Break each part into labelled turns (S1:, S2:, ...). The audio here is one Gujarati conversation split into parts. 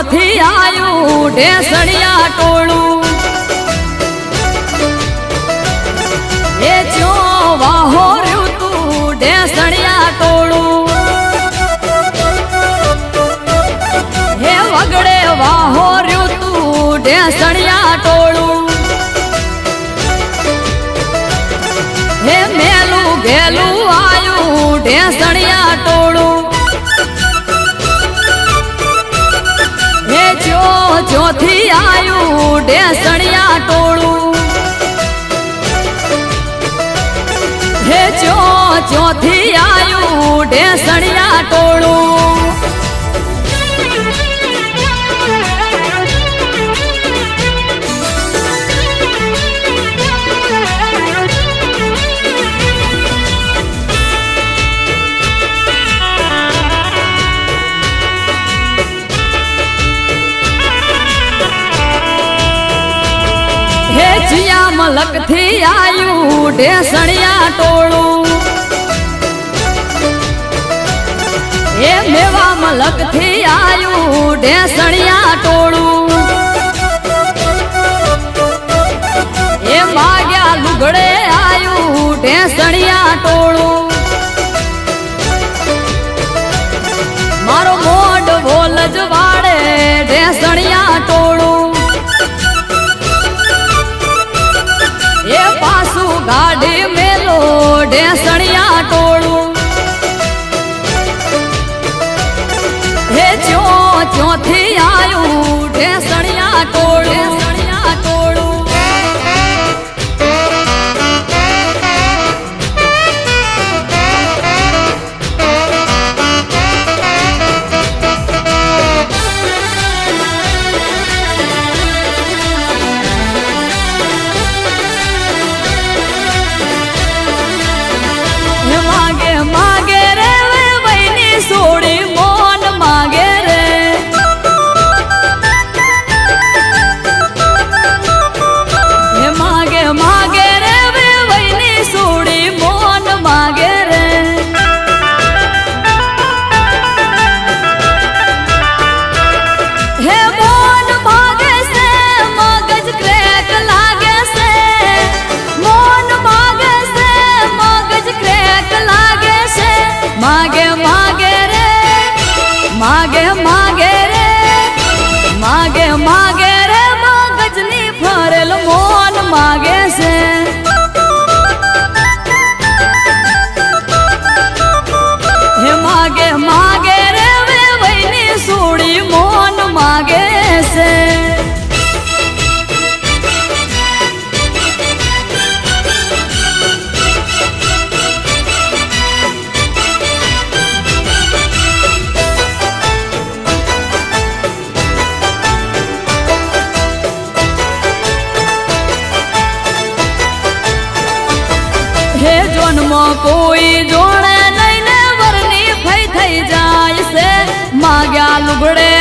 S1: ચોથી આયું ઢેસડિયા ટોળું. એ ચો વાહો રહ્યું ટોળું. હે વગડે વાહો રહ્યું ટોળું. હે મેલું ઘેલું આયું ઢેસણિયા ટોળું. થી આયું ઢેસણિયા ટોળું. હે જો ચોથી આયું ઢેસણિયા ટોળું. ધડકથી આયું ઢેસણિયા ટોળું. એ મેવા મલકથી આયું ઢેસણિયા ટોળું. એ માગ્યા લુગડે આયું ઢેસણિયા ટોળું. જીવનમાં કોઈ જોડે લઈને વરની ફઈ થઈ જાય છે. માગ્યા લુગડે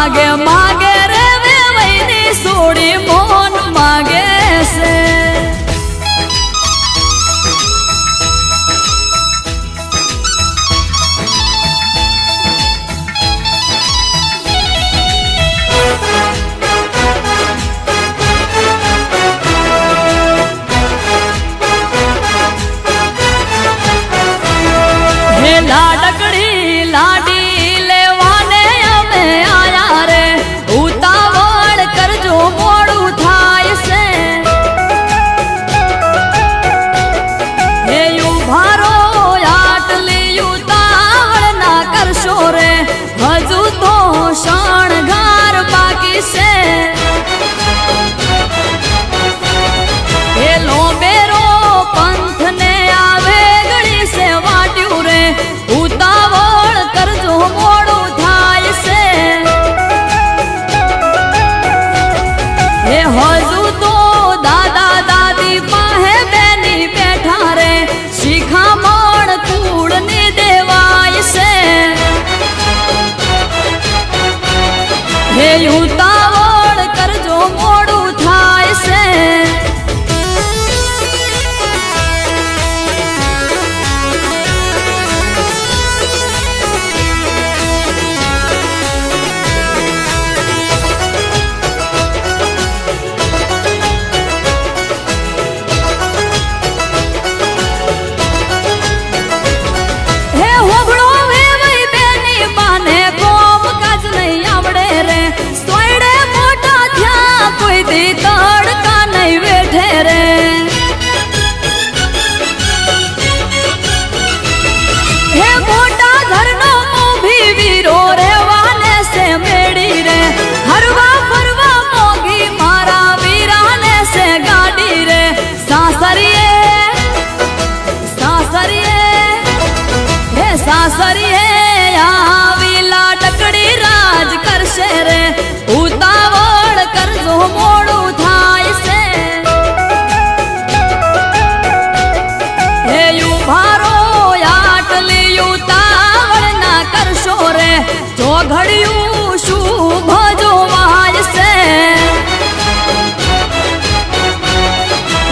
S1: ಆಗೆ સાસરી હે, આવી લાટકડી રાજ કરશે રે. ઉતાવળ કરજો, મોડું થાય છે. હે યુ ભારો આટલી ઉતાવળ ના કરશો રે. જો ઘડ્યું શું ભજો વાય છે.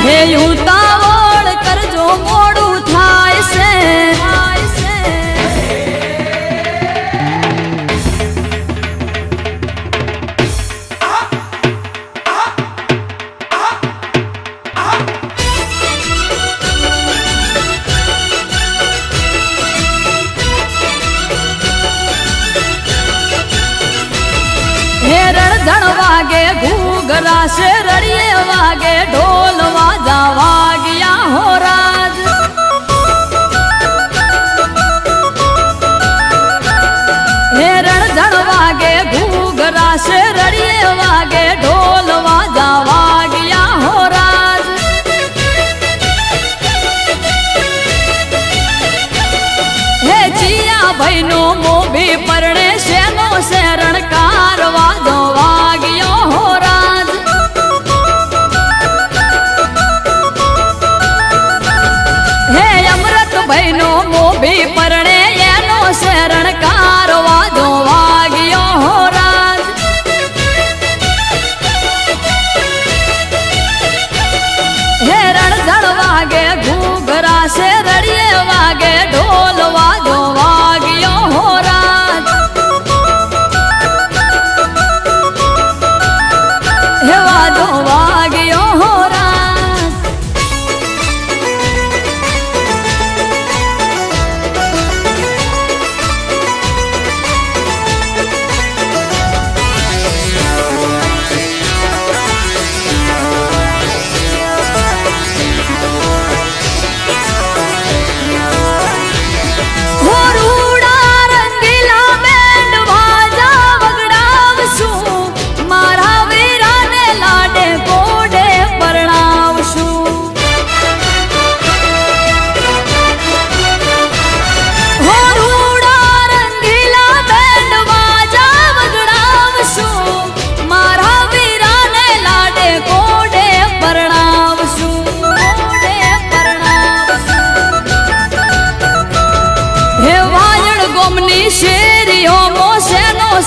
S1: હે યુ ઘૂઘરા રડીએ વાગે ઢોલ વાજા વાગ્યા હો રાજ. હે રણઝણ વાગે ઘૂઘરા છે રડીએ વાગે ઢોલ વાજા વાગ્યા હો રાજ. હે જીયા ભાઈ નો મોભી પરણે શેનો શેરણ કારવા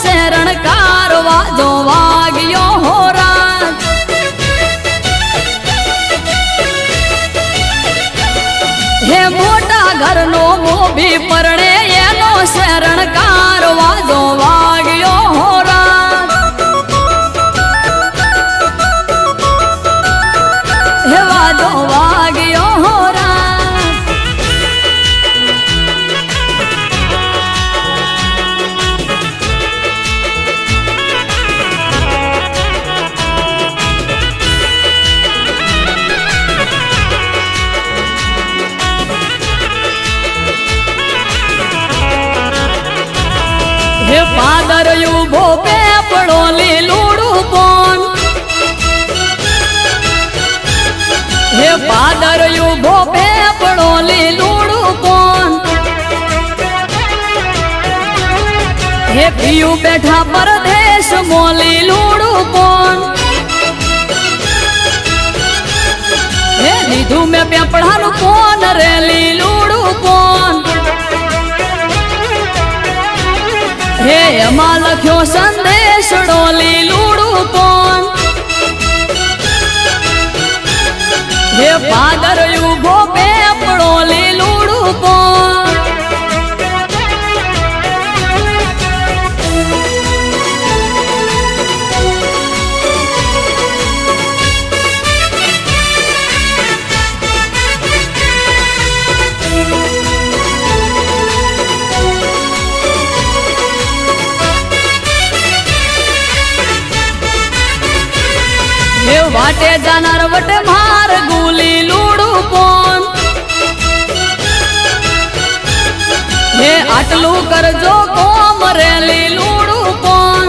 S1: said પિયું બેઠા પરદેશ મોલી લૂડું કોણ? હે, લીધું મેં પેપડાનું કોણ રે લીલુડું કોણ? હે, એમાં લખ્યો સંદેશ ડોલી લૂડું કોણ? હે પાદર યુગો પેપડો લીલુડું વાટે જાનાર વટે માર ગુલી લૂડું પોન. હે આટલું કરજો કોમ રેલી લૂડું પોન.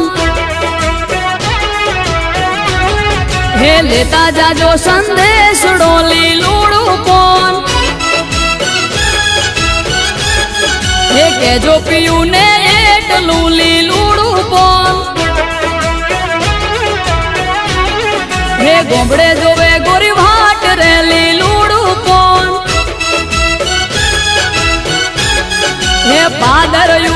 S1: હે લેતા જાજો સંદેશ ડોલી લૂડું પોન. હે કેજો પીયું ને એટલું હે પાદર યુભો પેપડો લીલું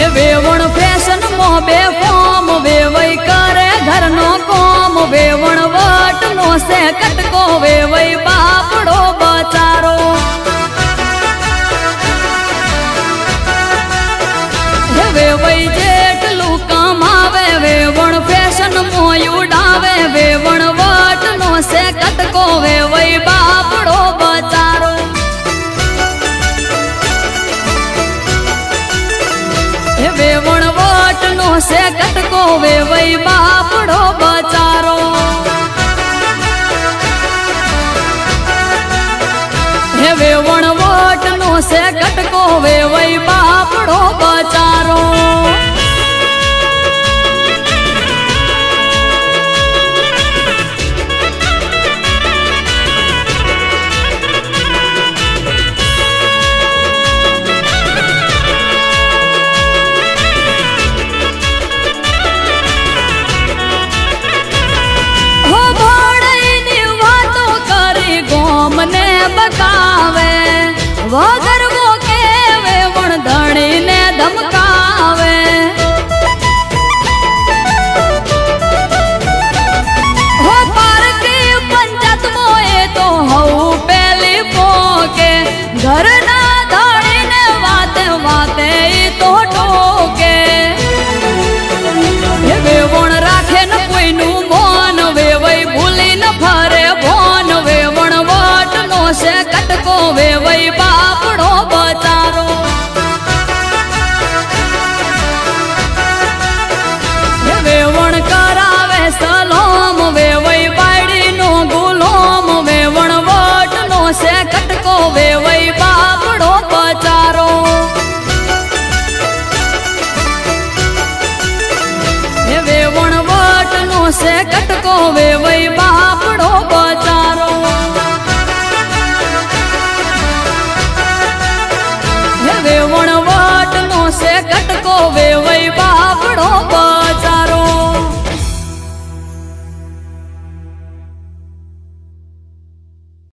S1: એ વેવણ ફેશન મો બે ફોમ, વેવઈ કરે ઘરનો કોમ, વેવણ વટ નો સે કટકો વેવઈ સે કટકો વૈ બાપડો બચારો. હે વેવણ વોટ નો સે કટકો બા ઘરના ધણીને વાતે વાતે તો